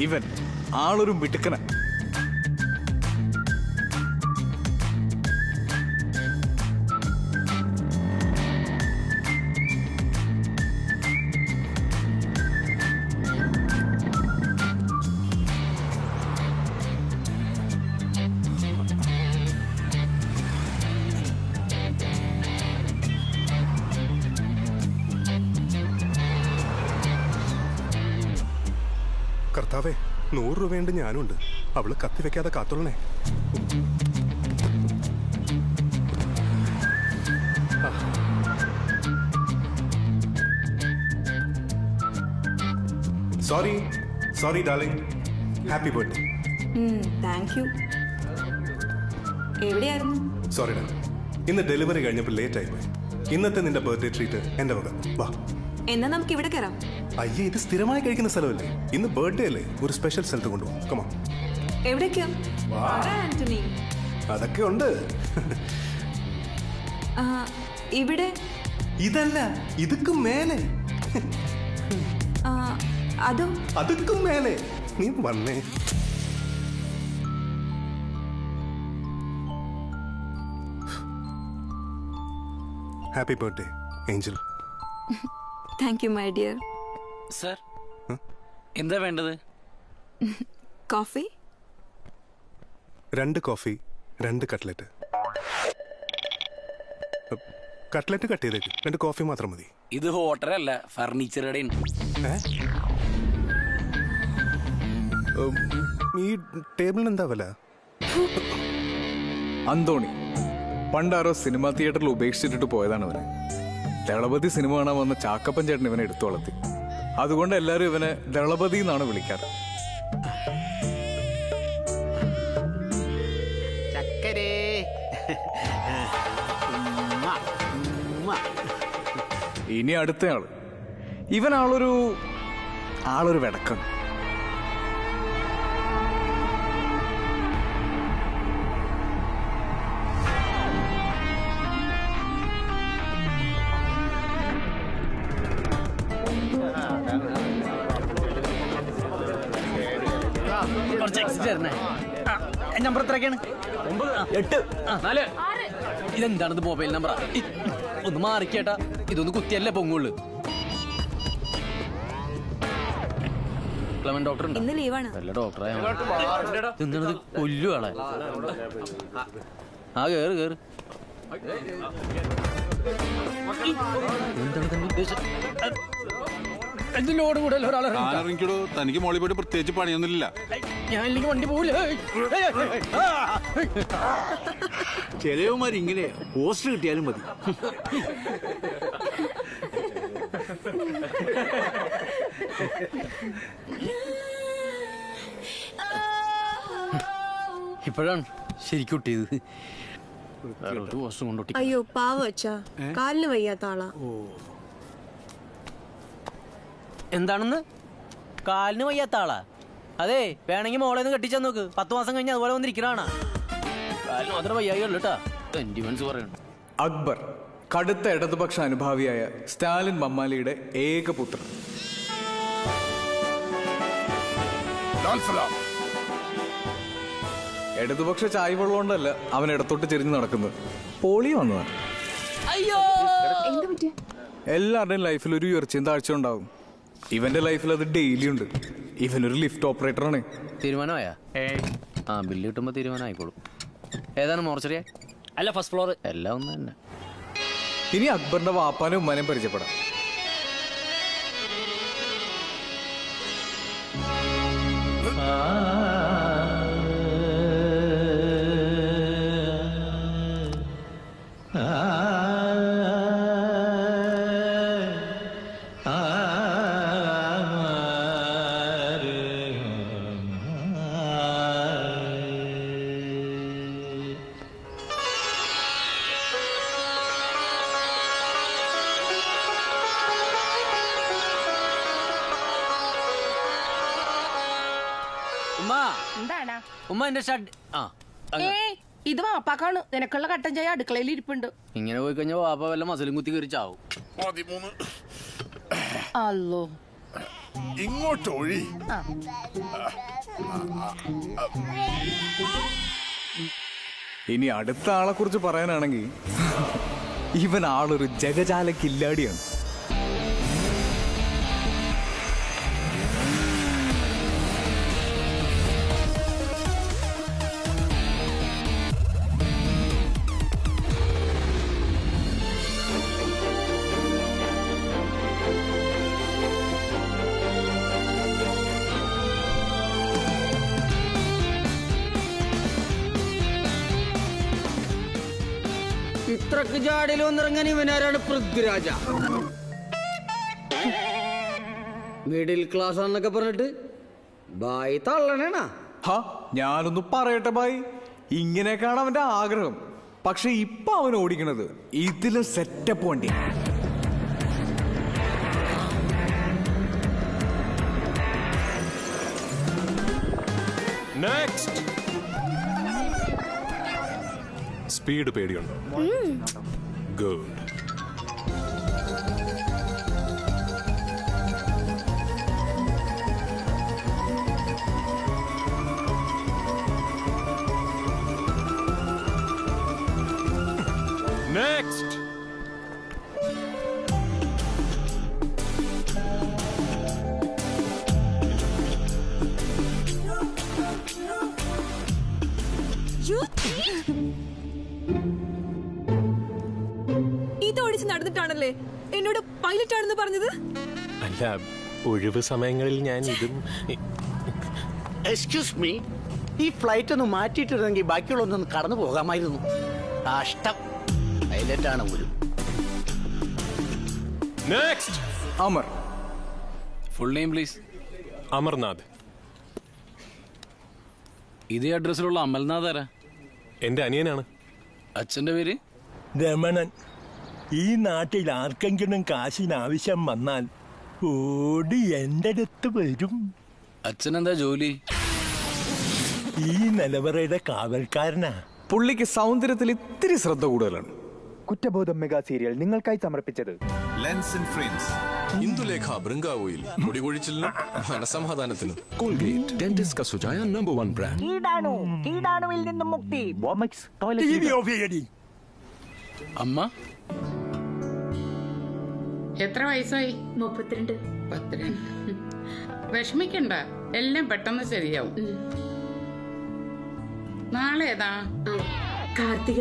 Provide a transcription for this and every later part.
ഇവൻ ആളൊരു മിടുക്കന. ഞാനുണ്ട്. അവൾ കത്തി വെക്കാതെ കാത്തോളണേ. Sorry sorry darling happy birthday thank you എവിടെയായിരുന്നു? സോറി ഡാ ഇന്ന് ഡെലിവറി കഴിഞ്ഞപ്പോൾ ലേറ്റ് ആയിപ്പോയി ഇന്നത്തെ നിന്റെ ബർത്ത്ഡേ ട്രീറ്റ് എന്റെ വക. വാ. എന്നാ നമുക്ക് ഇവിടെ കയറാം അയ്യേ ഇത് സ്ഥിരമായി കഴിക്കുന്ന സ്ഥലമല്ലേ? ഇന്ന് ബർത്ത്ഡേ അല്ലേ? ഒരു സ്പെഷ്യൽ സ്ഥലത്ത് കൊണ്ടുപോകും. കമാ എവിടേക്കാ? ആന്റണി. അതൊക്കെ ഉണ്ട്. ഇവിടെ? ഇതല്ല ഇതുക്കും മേലെ. അതോ? അതുക്കും മേലെ. നീ വന്നേ. Happy birthday angel thank you my dear sir. എന്താ വേണ്ടത്? കോഫി? രണ്ട് കോഫി രണ്ട് കട്ട്ലറ്റ്. കട്ട്ലറ്റ് കട്ട് ചെയ്തേക്ക്. രണ്ട് കോഫി മാത്രം മതി. ഇത് ഹോട്ടലല്ല ഫർണിച്ചർ കടയാണ്? ഈ ടേബിളിന് എന്താ വില? അന്തോണി പണ്ടാരോ സിനിമാ തിയേറ്ററിൽ ഉപേക്ഷിച്ചിട്ട് പോയതാണ് അവന് ദളപതി സിനിമ കാണാൻ വന്ന ചാക്കപ്പൻ ചേട്ടൻ ഇവനെ എടുത്തു വളർത്തി അതുകൊണ്ട് എല്ലാരും ഇവനെ ദളപതി എന്നാണ് വിളിക്കാറ്. ചക്കരേ. ഇനി അടുത്തയാൾ. ഇവനാളൊരു ആളൊരു ആളൊരു വെടക്കാണ് ഇതെന്താണിത് മൊബൈൽ നമ്പർ ഒന്ന് മാറിക്കേട്ടാ ഇതൊന്ന് കുത്തിയല്ലേ പൊങ്ങുള്ളു. ക്ലമൻ ഡോക്ടർ ഇന്ന് ലീവാണ് നല്ല ഡോക്ടറായ എന്താണ് കൊല്ലു ആളെ ആ കേറ് കേറ്. എന്താണ് തന്നെ ഉദ്ദേശം ഇതിനോട് കൂടെ ഒരാളെ തനിക്ക് മോളി പോയിട്ട് പ്രത്യേകിച്ച് പണിയൊന്നുമില്ല. ഞാൻ ഇല്ലെങ്കിൽ വണ്ടി പോവില്ല. ഇങ്ങനെ പോസ്റ്റ് കിട്ടിയാലും മതി. ഇപ്പോഴാണ് ശരിക്കും കൊണ്ടൊട്ടി അയ്യോ പാവ അച്ഛാ. കാലിന് വയ്യാത്ത ആളാ. എന്താണെന്ന്? കാലിന് വയ്യാത്ത ആളാ. അതെ വേണമെങ്കിൽ മോളെ ഒന്ന് കെട്ടിച്ചാൽ നോക്ക്. പത്ത് മാസം കഴിഞ്ഞ് അതുപോലെ വന്നിരിക്കണാണ്. കാലിന് മാത്രം വയ്യായി ഉള്ളു കേട്ടാ സെന്റിമെന്റ്സ് പറയണം. അക്ബർ കടുത്ത ഇടതുപക്ഷ അനുഭാവിയായ സ്റ്റാലിൻ മമ്മാലിയുടെ ഏക പുത്രൻ ഇടതുപക്ഷ ചായ് വെള്ളമുണ്ടല്ല അവൻ ഇടത്തോട്ട് ചെരിഞ്ഞ് നടക്കുന്നത്. പോളിയോ വന്നതാണ്. എല്ലാവരുടെയും ലൈഫിൽ ഒരു ഉയർച്ചയും താഴ്ച ഉണ്ടാവും ഇവന്റെ ലൈഫിൽ അത് ഡെയിലി ഉണ്ട്. ഇവനൊരു ലിഫ്റ്റ് ഓപ്പറേറ്റർ ആണ്. തീരുമാനമായാ? ആ ബില്ല് കിട്ടുമ്പോ തീരുമാനം ആയിക്കോളും ഏതാണ് മോർച്ചറിയ? അല്ല ഫസ്റ്റ് ഫ്ലോർ എല്ലാം ഒന്ന് തന്നെ. ഇനി അക്ബറിന്റെ വാപ്പാനും ഉമ്മാനും പരിചയപ്പെടാം. ഉമ്മ. എന്താടാ ഉമ്മ എന്റെ ഷഡ് ആ. ഏയ് ഇത് വാപ്പാക്കാണ്. നിനക്കുള്ള കട്ടൻ ചായ അടുക്കളയിൽ ഇരിപ്പുണ്ട്. ഇങ്ങനെ പോയി കഴിഞ്ഞാൽ വാപ്പ വല്ല മസിലും കുത്തി കയറി ചാവും. അല്ലോ ഇങ്ങോട്ട് ഒഴി. ഇനി അടുത്ത ആളെ കുറിച്ച് പറയാനാണെങ്കിൽ ഇവൻ ആളൊരു ജഗജാല കില്ലാടിയാണ് ഇത്രക്ക് ജാടിയിൽ വന്നിറങ്ങാൻ ഇവനാരാണ് പൃഥ്വിരാജ? മിഡിൽ ക്ലാസ് ആണെന്നൊക്കെ പറഞ്ഞിട്ട് ബായി തള്ളണേണാ? ഹാ ഞാനൊന്ന് പറയട്ടെ ബായ്. ഇങ്ങനെയൊക്കെയാണ് അവന്റെ ആഗ്രഹം. പക്ഷെ ഇപ്പൊ അവൻ ഓടിക്കണത് ഇതിലും സെറ്റപ്പ് വണ്ടി നെക്സ്റ്റ് സ്പീഡ് പേടിയുണ്ടോ? ഗുഡ്. നടന്നിട്ടാണല്ലേ? എന്നോട് പൈലറ്റ് ആണെന്ന് പറഞ്ഞത്? അല്ല ഒഴിവ് സമയങ്ങളിൽ ഞാൻ ഇതും എക്സ്ക്യൂസ് മീ ഈ ഫ്ലൈറ്റ് ഒന്ന് മാറ്റിയിട്ടിരുന്നെങ്കിൽ ബാക്കിയുള്ളൊന്നും കടന്നു പോകാമായിരുന്നു. കഷ്ടം പൈലറ്റാണ് ഒരു next Amar. Full name please Amarnath. ഇതേ അഡ്രസ്സിലുള്ള അമൽനാഥ് ആരാ? എന്റെ അനിയനാണ്. അച്ഛന്റെ പേര്? രമണൻ. ഈ നാട്ടിൽ ആർക്കെങ്കിലും കാശിന് ആവശ്യം വന്നാൽ ഓടി എന്റെ അടുത്ത് വരും. അച്ഛനെന്താ ജോലി? ഈ നിലവറയുടെ കാവൽക്കാരനാ. പുള്ളിക്ക് സൗന്ദര്യത്തിൽ ഇത്തിരി ശ്രദ്ധ കൂടുതലാണ്. കുറ്റബോധം മെഗാ സീരിയൽ നിങ്ങൾക്കായി സമർപ്പിച്ചത്. ലെൻസ് ആൻഡ് ഫ്രെയിംസ് ഇന്ദുലേഖ ബൃങ്കാവോയിൽ മുടികൊഴിച്ചിലിനും മനസമാധാനത്തിനും. കോൾഗേറ്റ് ഡെന്റിസ്റ്റ് കസുജായ നമ്പർ വൺ ബ്രാൻഡ് കീടാണു കീടാണുവിൽ നിന്നും മുക്തി. ബോമക്സ് ടോയ്ലറ്റ് വി ഓഫ് ചെയ്യടി. അമ്മ? എത്ര വയസ്സായി? മുപ്പത്തിരണ്ട്. പത്തിരണ്ട് വിഷമിക്കണ്ട. എല്ലാം പെട്ടെന്ന് ശരിയാവും. നാളെ ഏതാ? കാർത്തിക.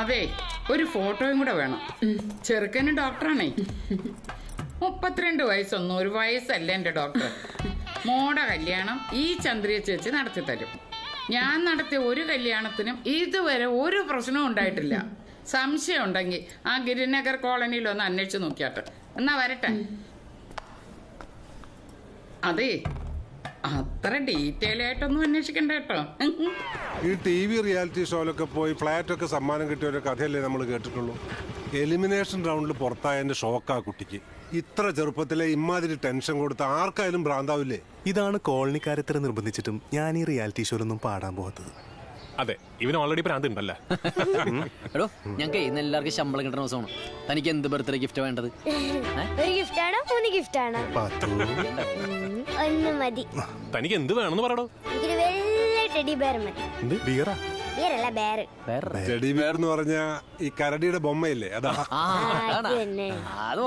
അതെ ഒരു ഫോട്ടോയും കൂടെ വേണം. ചെറുക്കന് ഡോക്ടറാണേ. മുപ്പത്തിരണ്ട് വയസ്സൊന്നും ഒരു വയസ്സല്ല എന്റെ ഡോക്ടർ. മോടെ കല്യാണം ഈ ചന്ദ്രിയ ചേച്ചി നടത്തി തരും ഞാൻ നടത്തിയ ഒരു കല്യാണത്തിനും ഇതുവരെ ഒരു പ്രശ്നവും ഉണ്ടായിട്ടില്ല. സംശയം ഉണ്ടെങ്കിൽ ആ ഗിരിനഗർ കോളനിയിൽ ഒന്ന് അന്വേഷിച്ച് നോക്കിയാട്ടെ. എന്നാ വരട്ടെ. അതെ അത്ര ഡീറ്റെയിൽ ആയിട്ടൊന്നും അന്വേഷിക്കണ്ട കേട്ടോ. ഈ ടി വി റിയാലിറ്റി ഷോയിലൊക്കെ പോയി ഫ്ലാറ്റ് ഒക്കെ സമ്മാനം കിട്ടിയ ഒരു കഥയല്ലേ നമ്മൾ കേട്ടിട്ടുള്ളൂ. എലിമിനേഷൻ റൗണ്ടിൽ പുറത്തായതിന്റെ ഷോക്കാ കുട്ടിക്ക്. ഇത്ര ചെറുപ്പത്തിലെ ഇമാതിരി ടെൻഷൻ കൊടുത്ത് ആർക്കായാലും ഭ്രാന്താവില്ലേ? ഇതാണ് കോളനിക്കാരത്തിന് നിർബന്ധിച്ചിട്ടും ഞാൻ ഈ റിയാലിറ്റി ഷോയിലൊന്നും പാടാൻ പോകാത്തത് അതെ ഇവന് ഓൾറെഡി ഭ്രാന്ത് ഉണ്ടല്ലേ എടോ ഞങ്ങൾക്ക് ഇന്ന് എല്ലാവർക്കും ശമ്പളം കിട്ടുന്ന ദിവസമാണ്. തനിക്ക് എന്ത് ബർത്ത്ഡേ ഗിഫ്റ്റ് വേണ്ടത്? ഒരു ഗിഫ്റ്റ് ആണോ മൂന്ന് ഗിഫ്റ്റ് ആണോ. ഒന്ന് മതി. തനിക്ക് എന്ത് വേണമെന്ന് പറയടോ. എനിക്കൊരു വലിയ ടെഡി ബെയർ മതി. എന്ത്? ബിയറാ? ബിയറല്ല ബേർ വേറെ ടെഡി ബെയർ എന്ന് പറഞ്ഞ ഈ കരടിയുടെ ബൊമ്മയില്ലേ? അതാ.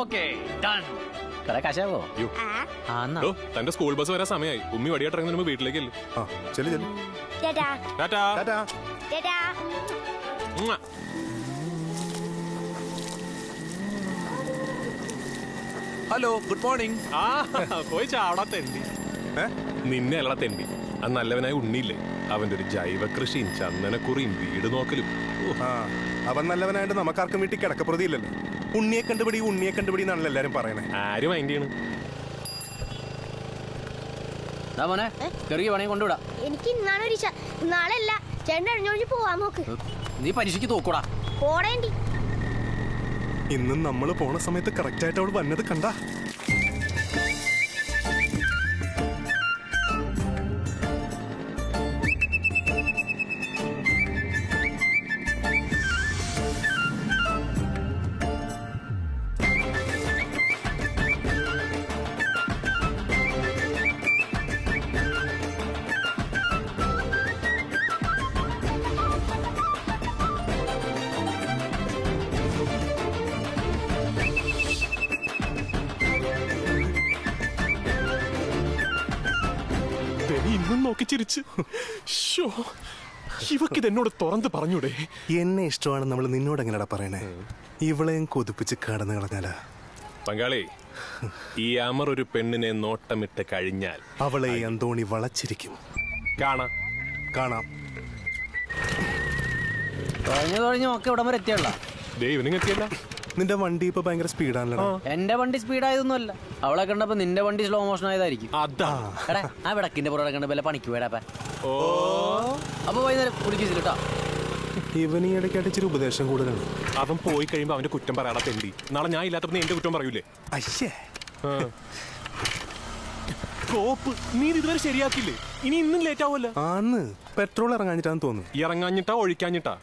ഓക്കെ. കാശാവോ? തന്റെ സ്കൂൾ ബസ് വരാൻ സമയമായി ഉമ്മി വടിയാട്ടിറങ്ങുന്ന മുമ്പ് വീട്ടിലേക്കല്ലേ. ആ ചെല്ലു ചെല്ലു. ടാറ്റാ. ടാറ്റാ. ടാറ്റാ. ഉമ്മ. ഹലോ ഗുഡ് മോർണിംഗ് ആ പോയി ചാവടാ തെണ്ടി. നിന്നെ അല്ല തെണ്ടി. ആ നല്ലവനായ ഉണ്ണിയില്ലേ? അവന്റെ ഒരു ജൈവ കൃഷിയും ചന്ദനക്കുറിയും വീട് നോക്കലും. ആ അവൻ നല്ലവനായിട്ട് നമുക്കാർക്കും വീട്ടിൽ കിടക്കപ്രതി ഇല്ലല്ലോ ഉണ്ണിയെ കണ്ടുപിടി ഉണ്ണിയെ കണ്ടുപിടി എന്നാണല്ലോ എല്ലാരും പറയണേ. ആരും മൈൻഡ് ചെയ്യണ്? മോനെ ചെറിയ പണി കൊണ്ടുവിടാ. എനിക്ക് ഇന്നാണ് ഒരു ഇഷ- നാളെ അല്ല ചേട്ടൻ അഴിഞ്ഞൊഴിഞ്ഞ് പോവാൻ നോക്ക്. നീ പരീക്ഷയ്ക്ക് തോക്കൂടാ പോടേണ്ടി ഇന്നും നമ്മൾ പോണ സമയത്ത് കറക്റ്റ് ആയിട്ട് അവൾ വന്നത് കണ്ടാ? നോക്കി ചിരിച്ച്. ഷോ ഇവക്കിത് എന്നോട് തുറന്ന് പറഞ്ഞൂടെ? എന്നെ ഇഷ്ടമാണ് നമ്മൾ നിന്നോട് എങ്ങനെയാ പറയണേ? ഇവളെയും കൊതിപ്പിച്ച് കടന്നു കളഞ്ഞാലാ. പങ്കാളി ഈ അമർ ഒരു പെണ്ണിനെ നോട്ടമിട്ട് കഴിഞ്ഞാൽ അവളെ ഈ അന്തോണി വളച്ചിരിക്കും. കാണാം. കാണാം. തുഴഞ്ഞു തുഴഞ്ഞു ഒക്കെ ഇവിടം വരെ എത്തിയല്ല ദൈവം എത്തിയല്ല നിന്റെ വണ്ടി ഇപ്പൊ ഭയങ്കര സ്പീഡാണല്ലോ എന്റെ വണ്ടി സ്പീഡ് ആയതൊന്നുമല്ല അവളെ കണ്ടപ്പോ നിന്റെ വണ്ടി സ്ലോ മോഷൻ ആയതായിരിക്കും. അതാ. എടാ ആ വിടക്കിന്റെ പുറകെ കണ്ട വല്ല പണിക്ക് വേടാപ്പ ഓ. അപ്പൊ വൈകുന്നേരം കുടിക്കില്ല കേട്ടോ ഇവൻ ഈ ഇടയ്ക്കായിട്ട് ഇച്ചിരി ഉപദേശം കൂടുതലാണ്. അവൻ പോയി കഴിയുമ്പോ അവന്റെ കുറ്റം പറയാടാ തെണ്ടി. നാളെ ഞാൻ ഇല്ലാത്തപ്പോ നീ എന്റെ കുറ്റം പറയൂലേ? അശ്ശേ കോപ്പ് നീ ഇതുവരെ ശരിയാക്കില്ലേ ഇനി ഇന്നും ലേറ്റ് ആവുമല്ലോ. ആന്ന്. പെട്രോൾ ഇറങ്ങാഞ്ഞിട്ടാന്ന് തോന്നുന്നു. ഇറങ്ങാഞ്ഞിട്ടാ ഒഴിക്കാഞ്ഞിട്ടാ?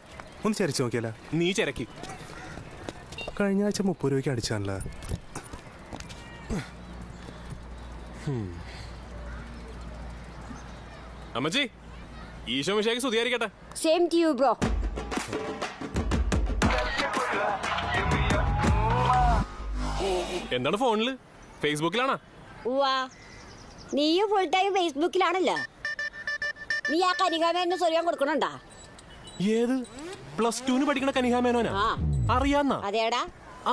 ഒന്ന് ചരിച്ചു നോക്കിയല്ല നീ ചിരക്കി. കഴിഞ്ഞ ആഴ്ച മുപ്പത് രൂപയ്ക്ക് അടിച്ചാണല്ലോ അമ്മച്ചി ഈശോ മിഷേക്ക് സ്തുതിയായിരിക്കട്ടെ. സെയിം ടു യു ബ്രോ എന്താണ് ഫോണിൽ? ഫേസ്ബുക്കിലാണോ വാ നീയും ഫുൾ ടൈം ഫേസ്ബുക്കിലാണല്ലോ നീ ആ കനികാമേനെ സ്വയം കൊടുക്കണുണ്ടാ? ഏത്? പ്ലസ് ടുവിന് പഠിക്കണ കനികാമേനോനാ അറിയാന്ന? അതേടാ.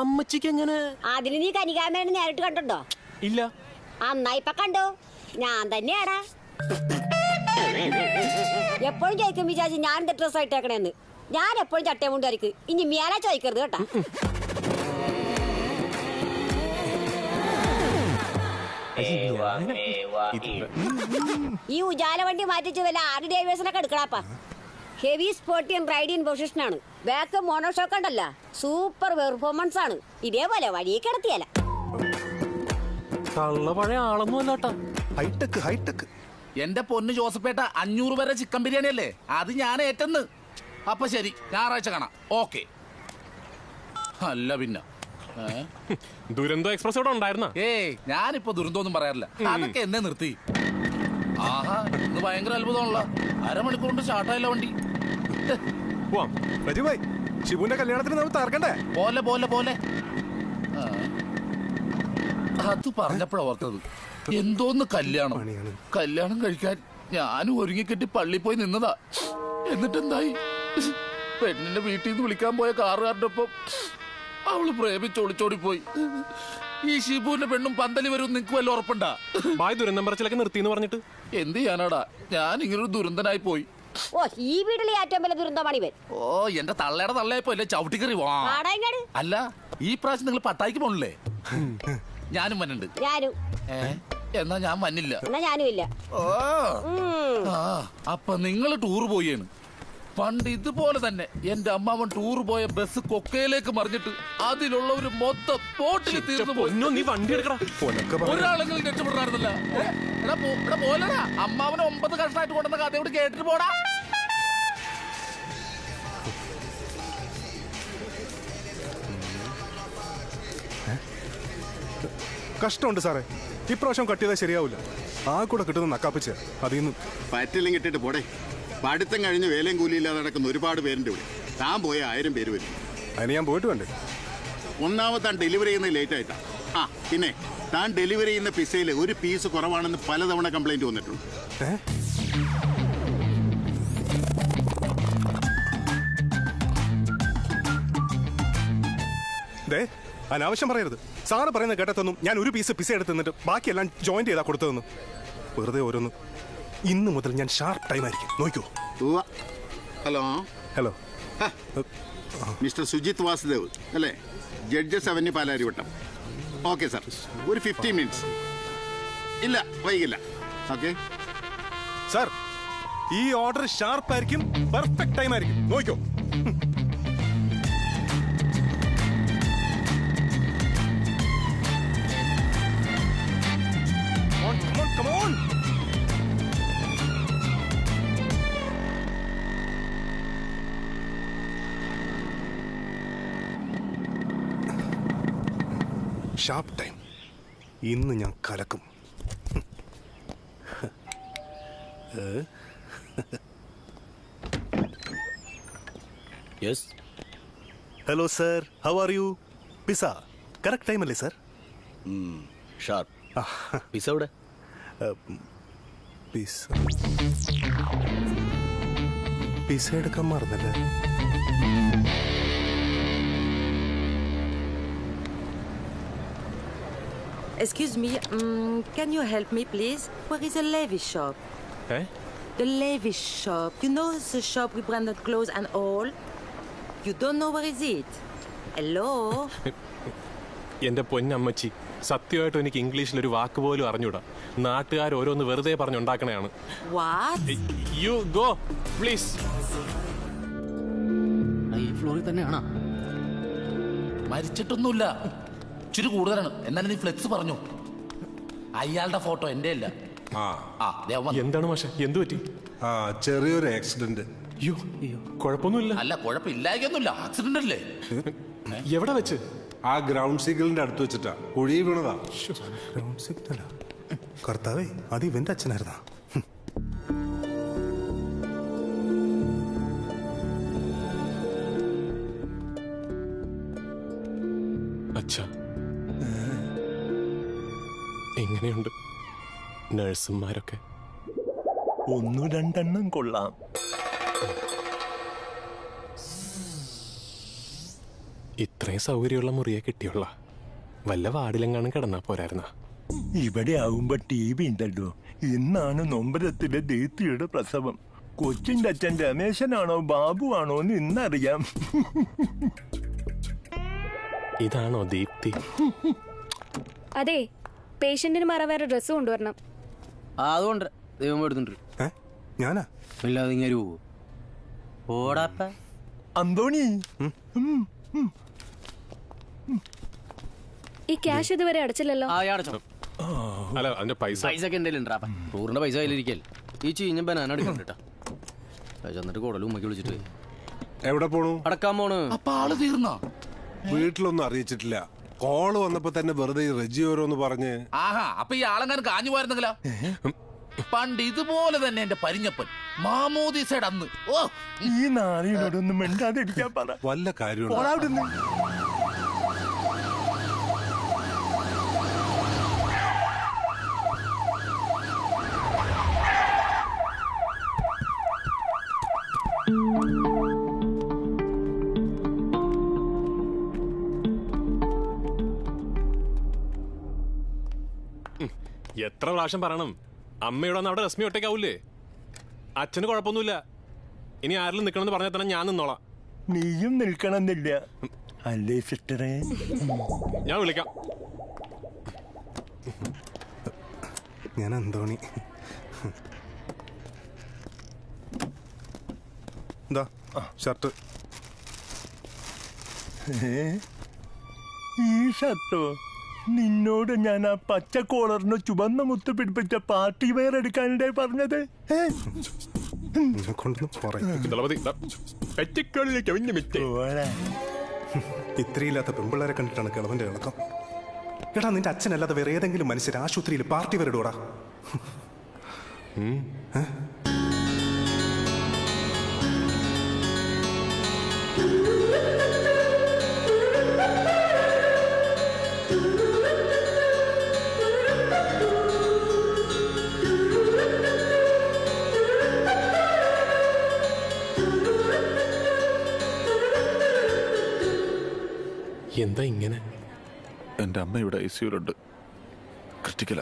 അമ്മച്ചിക്ക് എങ്ങനെ? അതിന് നീ കനികാമേനെ നേരിട്ട് കണ്ടുണ്ടോ ഇല്ല. അന്നാ ഇപ്പൊ കണ്ടു. ഞാൻ തന്നെയാടാ. എപ്പോഴും ചോദിക്കും വിചാരിച്ചു ഞാൻ എന്താ ഡ്രസ് ആയിട്ടേക്കണേന്ന് ഞാൻ എപ്പോഴും ചട്ടയും കൊണ്ടായിരിക്കും ഇനി മേല ചോദിക്കരുത് കേട്ടാ. ഈ ഉജാല വണ്ടി മാറ്റിച്ച് വല്ല ആറ് ഡ്രൈവേഴ്സിനൊക്കെ എടുക്കണപ്പാ? ഹെവി സ്പോർട്ടിയൻ റൈഡിൻ ആണ്. ബാക്ക് മോണോഷോക്ക് ഉണ്ടല്ല. സൂപ്പർ പെർഫോമൻസ് ആണ്. ഇതേപോലെ വഴിയെ കിടത്തിയല്ല കള്ള പഴയ ആളൊന്നും അല്ലാട്ടാ ഹൈടെക് ഹൈടെക് എന്റെ പൊന്ന് ജോസഫേട്ട അഞ്ഞൂറ് വരെ ചിക്കൻ ബിരിയാണി അല്ലേ? അത് ഞാൻ ഏറ്റെന്ന്. അപ്പൊ ശരി ഞായറാഴ്ച കാണാം. ഓക്കെ അല്ല പിന്നെ. ദുരന്തോ എക്സ്പ്രസ് ഇവിടെ ഉണ്ടായിരുന്ന? ഏയ് ഞാനിപ്പോ ദുരന്തമൊന്നും പറയാറില്ല. അതൊക്കെ എന്നെ നിർത്തി. ആഹാ ഇന്ന് ഭയങ്കര അത്ഭുതമുള്ള അരമണിക്കൂർ കൊണ്ട് സ്റ്റാർട്ടായില്ല വണ്ടി? പോവാം. ഷിബുവിന്റെ കല്യാണത്തിന് നമ്മൾ തകർക്കണ്ടേ? പോലെ പോലെ പോലെ. ആ. അത് പറഞ്ഞപ്പോഴാ ഓർത്തത്. എന്തോന്ന് കല്യാണം? കല്യാണം കഴിക്കാൻ ഞാനും ഒരുങ്ങിക്കെട്ടി പള്ളി പോയി നിന്നതാ. എന്നിട്ടെന്തായി? പെണ്ണിന്റെ വീട്ടിൽ നിന്ന് വിളിക്കാൻ പോയ കാറുകാരുടെ ഒപ്പം അവൾ പ്രേമിച്ച് ഒളിച്ചോടി പോയി ഈ ഷിബുവിന്റെ പെണ്ണും പന്തലി വരും നിനക്ക് വല്ല ഉറപ്പുണ്ടാ? ബായ് ദുരന്തം പറച്ചിലൊക്കെ നിർത്തിന്ന് പറഞ്ഞിട്ട്. എന്ത് ചെയ്യാനാടാ? ഞാൻ ഇങ്ങനൊരു ദുരന്തനായി പോയി. ഓ ഈ വീട്ടിലെ ഏറ്റവും വലിയ ദുരന്തമാണ് ഇവൻ ഓ എന്റെ തള്ളയുടെ തള്ളയപ്പോ അല്ലേ? ചവിട്ടിക്കറി വാ. ആടാ ഇങ്ങട്. അല്ല ഈ പ്രാവശ്യം നിങ്ങൾ പട്ടായിക്ക് പോണില്ലേ? ഞാനും വന്നുണ്ട് ഞാനും. ഏ എന്നാ ഞാൻ വന്നില്ല. എന്നാ ഞാനും ഇല്ല ഓ അപ്പൊ നിങ്ങൾ ടൂർ പോയാണ് പണ്ട് ഇതുപോലെ തന്നെ എന്റെ അമ്മാവൻ ടൂർ പോയ ബസ് കൊക്കയിലേക്ക് മറിഞ്ഞിട്ട് അതിലുള്ള ഒരു മൊത്തം ബോട്ടിൽ തീർന്നു പോയി നീ വണ്ടി ഒരാളെങ്കിലും രക്ഷപ്പെടാറില്ല പോലടാ. അമ്മാവനെ ഒമ്പത് കഷ്ണമായിട്ട് കൊണ്ടുവന്ന കഥ ഇവിടെ കേട്ടിട്ട് പോടാ? കഷ്ടമുണ്ട് സാറേ. ഇപ്രാവശ്യം കട്ടിയതാ ശരിയാവില്ല ആ കൂടെ കിട്ടുന്ന നക്കാപ്പിച്ച് അതിൽ നിന്ന് പറ്റില്ലെങ്കിൽ ഇട്ടിട്ട് പോടെ. പഠിത്തം കഴിഞ്ഞ് വേലയും കൂലിയില്ലാതെ നടക്കുന്ന ഒരുപാട് പേരുണ്ട് ഇവിടെ. താൻ പോയ ആയിരം പേര് വരും. അതിന് ഞാൻ പോയിട്ട് വേണ്ടേ ഒന്നാമത് താൻ ഡെലിവറി ചെയ്യുന്നത് ലേറ്റ് ആയിട്ടാണ് ആ പിന്നെ താൻ ഡെലിവറി ചെയ്യുന്ന പിസയിൽ ഒരു പീസ് കുറവാണെന്ന് പലതവണ കംപ്ലൈന്റ് വന്നിട്ടുണ്ട്. അനാവശ്യം പറയരുത്. സാറ് പറയുന്ന കേട്ടത്തൊന്നും ഞാൻ ഒരു പീസ് പിസ എടുത്ത് നിന്നിട്ട് ബാക്കിയെല്ലാം ജോയിന്റ് ചെയ്താ കൊടുത്തതെന്ന്. വെറുതെ ഓരോന്ന്. ഇന്ന് മുതൽ ഞാൻ ഷാർപ്പ് ടൈം ആയിരിക്കും. നോക്കൂ. Hello. Hello. Mister Sujith Vasudev അല്ലേ? Judges avenue Palarivattom. Okay sir. ഒരു ഫിഫ്റ്റീൻ മിനിറ്റ്സ് ഇല്ല വൈകില്ല. ഓക്കെ. സാർ ഈ ഓർഡർ ഷാർപ്പ് ആയിരിക്കും പെർഫെക്റ്റ് ടൈം ആയിരിക്കും. നോക്കോ. ഷാർപ്പ് ടൈം ഇന്ന് ഞാൻ കലക്കും. Yes hello sir how are you pizza correct time അല്ലേ സർ ഷാർപ്പ് പിസ എവിടെ? പിസ പിസ എടുക്കാൻ മറന്നല്ലേ? Excuse me, um, can you help me, please? Where is the Levi's shop? Eh? The Levi's shop. You know the shop with branded clothes and all? You don't know where is it? Hello? എന്റെ പൊന്നമ്മച്ചി സത്യമായിട്ടും എനിക്ക് ഇംഗ്ലീഷിൽ ഒരു വാക്ക് പോലും അറിഞ്ഞൂടാ നാട്ടുകാർ ഓരോന്ന് വെറുതെ പറഞ്ഞുണ്ടാക്കണയാണ് What? യു ഗോ പ്ലീസ് ഈ ഫ്ലോറിൽ തന്നെയാണോ മരിച്ചിട്ടൊന്നുമില്ല ഇച്ചിരി കൂടുതലാണ്. എന്നാലും നീ ഫ്ലെക്സ് പറഞ്ഞു. അയാളുടെ ഫോട്ടോ എന്റെ അല്ല ആ ആ എന്താണ് മാഷെ? എന്തു പറ്റി? ആ ചെറിയൊരു ആക്സിഡന്റ് അയ്യോ കുഴപ്പമൊന്നുമില്ല. അല്ല കുഴപ്പമില്ലായൊന്നുമില്ല ആക്സിഡന്റ് അല്ലേ? എവിടെ വെച്ച്? ആ ഗ്രൗണ്ട് സിഗ്നലിന്റെ അടുത്ത് വെച്ചിട്ടാ. കുഴി വീണതാ. ഗ്രൗണ്ട് സിഗ്നലാ കർത്താവേ അത് ഇവന്റെ അച്ഛനായിരുന്നാ? അച്ഛ. എങ്ങനെയുണ്ട് നഴ്സുമാരൊക്കെ. ഒന്നു രണ്ടെണ്ണം കൊള്ളാം. ഇത്രയും സൗകര്യമുള്ള മുറിയെ കിട്ടിയുള്ള. വല്ല വാർഡിലെങ്ങാനും കിടന്നാ പോരായിരുന്ന. ഇവിടെ ആവുമ്പോ ടി വി ഉണ്ടല്ലോ. ഇന്നാണ് നൊമ്പരത്തിലെ ദേത്തിയുടെ പ്രസവം. കൊച്ചിന്റെ അച്ഛൻ രമേശനാണോ ബാബു ആണോ എന്ന് ഇന്നറിയാം. ഇതാണോ ദീപ്തി? അതെ പേഷ്യന്റിന് മറ വേറെ ഡ്രസ്സ് കൊണ്ടുവരണം. അതുകൊണ്ട് ദൈവം എടുത്തുണ്ട് ഞാനാ? ഇല്ലാതെ ഇങ്ങനെ പോവോ ഓടാപ്പ അന്തോണി. ഈ ക്യാഷ് ഇതുവരെ അടച്ചില്ലല്ലോ? അല്ല അതിന്റെ പൈസ. പൈസ ഒക്കെ എന്റെ ഉണ്ടാ ടൂറിന്റെ പൈസ കയ്യിലിരിക്കൽ ഈ ചീഞ്ഞ ബനാന എടുക്കണ്ട കേട്ടാ. എന്നിട്ട് കുടലും ഉമ്മയ്ക്ക് വിളിച്ചിട്ട്. എവിടെ പോണു? അടക്കാൻ പോണു. അപ്പൊ ആൾ തീർന്നോ? വീട്ടിലൊന്നും അറിയിച്ചിട്ടില്ല. കോൾ വന്നപ്പോ തന്നെ വെറുതെ ഈ റെജി ഓരോന്ന് പറഞ്ഞ് ആഹാ അപ്പൊ ഈ ആളെങ്ങാനും കാഞ്ഞു പോയിരുന്നെങ്കിലോ? പണ്ട് ഇതുപോലെ തന്നെ എന്റെ പരിഞ്ഞപ്പൻ മാമോദീസയുടെ അന്ന്. ഓ ഈ നാളിനോടൊന്നും മിണ്ടാതിരിക്കാൻ പറ. വല്ല കാര്യമുണ്ടോ? thank അവിടുന്ന്. എത്ര പ്രാവശ്യം പറയണം? അമ്മയോടൊന്നും അവിടെ രശ്മി ഒറ്റയ്ക്കാവൂലേ? അച്ഛന് കുഴപ്പമൊന്നുമില്ല. ഇനി ആരെങ്കിലും നിൽക്കണമെന്ന് പറഞ്ഞാൽ തന്നെ ഞാൻ നിന്നോളാം. നീയും നിൽക്കണമെന്നില്ല. അല്ലേ സിസ്റ്ററെ? ഞാൻ വിളിക്കാം. ഞാൻ അന്തോണി. എന്താ ഷർട്ട്. ഏ? ഈ ഷർട്ടോ? നിന്നോട് ഞാൻ ആ പച്ച കോളറിന് ചുവന്ന മുത്ത് പിടിപ്പിച്ച പാർട്ടി വെയർ എടുക്കാനിടെ പറഞ്ഞത്. ഇത്രയില്ലാത്ത പെമ്പിള്ളേരെ കണ്ടിട്ടാണ് കിളവന്റെ ഇളക്കം. എടാ നിന്റെ അച്ഛനല്ലാതെ വേറെ ഏതെങ്കിലും മനുഷ്യർ ആശുപത്രിയിൽ പാർട്ടി വരടൂടാ ഐസിയുലുണ്ട്. ക്രിട്ടിക്കല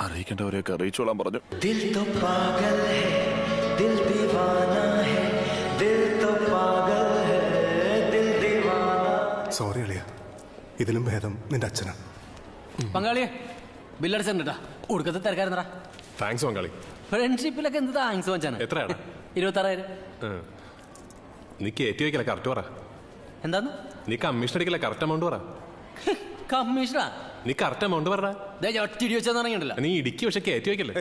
അറിയിക്കേണ്ടവരെയൊക്കെ അറിയിച്ചോളാൻ പറഞ്ഞു. സോറി അളിയ ഇതിലും ഭേദം നിന്റെ അച്ഛനാണ് പങ്കാളിയെ ബില്ലടിച്ചാ ഒടുക്കത്തെ തിരക്കായിരുന്നടാ. താങ്ക്സ് താങ്ക്സ് നീ കറക്റ്റ് നീ കമ്മീഷൻ കറക്റ്റ് കമ്മീഷനാ നീ കറക്റ്റ് എമൗണ്ട് പറ ദേ ഒറ്റിടി വെച്ചാൽ തുടങ്ങിയിട്ടില്ല നീ ഇടിക്ക് പക്ഷെ കയറ്റി പറഞ്ഞെ?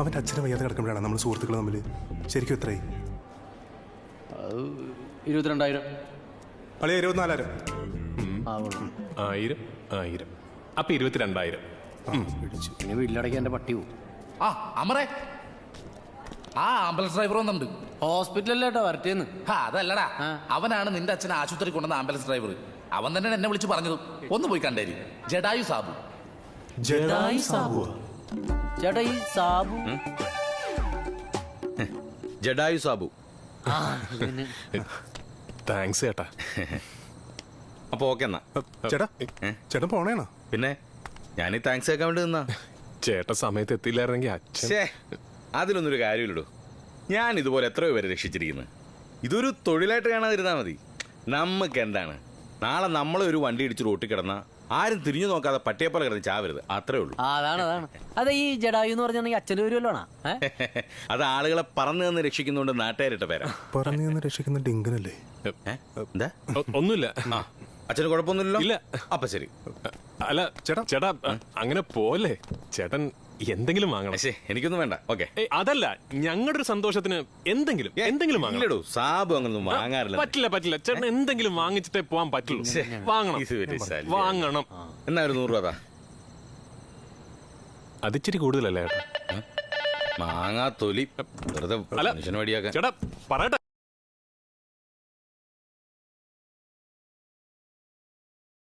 അവന്റെ അച്ഛനെ വയ്യാതെ കിടക്കുമ്പോഴാണ് നമ്മൾ സുഹൃത്തുക്കൾ തമ്മിൽ ശരിക്കും എത്രയായി? ഇരുപത്തിരണ്ടായിരം. അളിയ ഇരുപത്തിനാലായിരം. ആയിരം ആയിരം. അപ്പൊ ഇരുപത്തിരണ്ടായിരം. ഇനി വീട്ടിലടയ്ക്കാൻ എന്റെ പട്ടി പോവും. ആ അമറേ ആ ആംബുലൻസ് ഡ്രൈവർ വന്നിട്ടുണ്ട്. ഹോസ്പിറ്റലല്ലേട്ടോ വരട്ടേന്ന് ആ അതല്ലടാ. അവനാണ് നിന്റെ അച്ഛൻ ആശുപത്രി കൊണ്ടുവന്ന ആംബുലൻസ് ഡ്രൈവർ. അവൻ തന്നെ എന്നെ വിളിച്ച് പറഞ്ഞത് ഒന്ന് പോയി കണ്ടേരി. ജഡായു സാബു. ജഡായു സാബു. ചേട്ടാ ഈ സാബു. ജഡായു സാബു. ആ, താങ്ക്സ് ചേട്ടാ. അപ്പൊ ഓക്കെ എന്നാ. ചേട്ടാ ചേട്ടൻ പോണേണോ? പിന്നെ ഞാൻ ഈ താങ്ക്സ് കേൾക്കാൻ വേണ്ടി നിന്നാ. ചേട്ടൻ സമയത്ത് എത്തിയില്ലായിരുന്നെങ്കിൽ അച്ഛൻ ഛേ അതിലൊന്നും കാര്യമില്ലടോ. ഞാൻ ഇതുപോലെ എത്രയോ പേരെ രക്ഷിച്ചിരിക്കുന്നു. ഇതൊരു തൊഴിലായിട്ട് കാണാതിരുന്നാ മതി. നമുക്ക് എന്താണ്? നാളെ നമ്മളെ ഒരു വണ്ടി ഇടിച്ച് റോട്ടിൽ കിടന്ന ആരും തിരിഞ്ഞു നോക്കാതെ പട്ടിയെപ്പോലെ കിടന്ന് ചാവരുത്. അത്രേ ഉള്ളൂ. അതാണ് അതാണ്. അതെ ഈ ജഡായു എന്ന് പറഞ്ഞാൽ അച്ഛന്റെ വരുമല്ലോണാ അത് ആളുകളെ പറഞ്ഞു നിന്ന് രക്ഷിക്കുന്നോണ്ട് നാട്ടുകാരിട്ട പേരാ. പറഞ്ഞു നിന്ന് രക്ഷിക്കുന്ന ഡിങ്കനല്ലേ? എന്താ? ഒന്നുമില്ല. അച്ഛന് കുഴപ്പമൊന്നുമില്ലല്ലോ? ഇല്ല. അപ്പൊ ശരി. അല്ല ചേട്ടാ ചേട്ടാ അങ്ങനെ പോലെ. ചേട്ടൻ എന്തെങ്കിലും വാങ്ങണം. എനിക്കൊന്നും വേണ്ട. ഓക്കെ. അതല്ല ഞങ്ങളുടെ ഒരു സന്തോഷത്തിന് എന്തെങ്കിലും എന്തെങ്കിലും വാങ്ങണം. ഇല്ലടോ സാബു അങ്ങനൊന്നും വാങ്ങാറില്ല. പറ്റില്ല പറ്റില്ല. ചേട്ടൻ എന്തെങ്കിലും വാങ്ങിച്ചിട്ടേ പോവാൻ പറ്റുള്ളൂ. വാങ്ങണം. ഇത് ഒരു ശല്യം. വാങ്ങണം. എന്നാ ഒരു നൂറ് രൂപ താ. അതിച്ചിരി കൂടുതലല്ലേ ചേട്ടാ മാങ്ങാ തൊലി. വെറുതെ അല്ല, മനുഷ്യന് വടിയാക്കാൻ ചേട്ടാ പറയട്ടെ.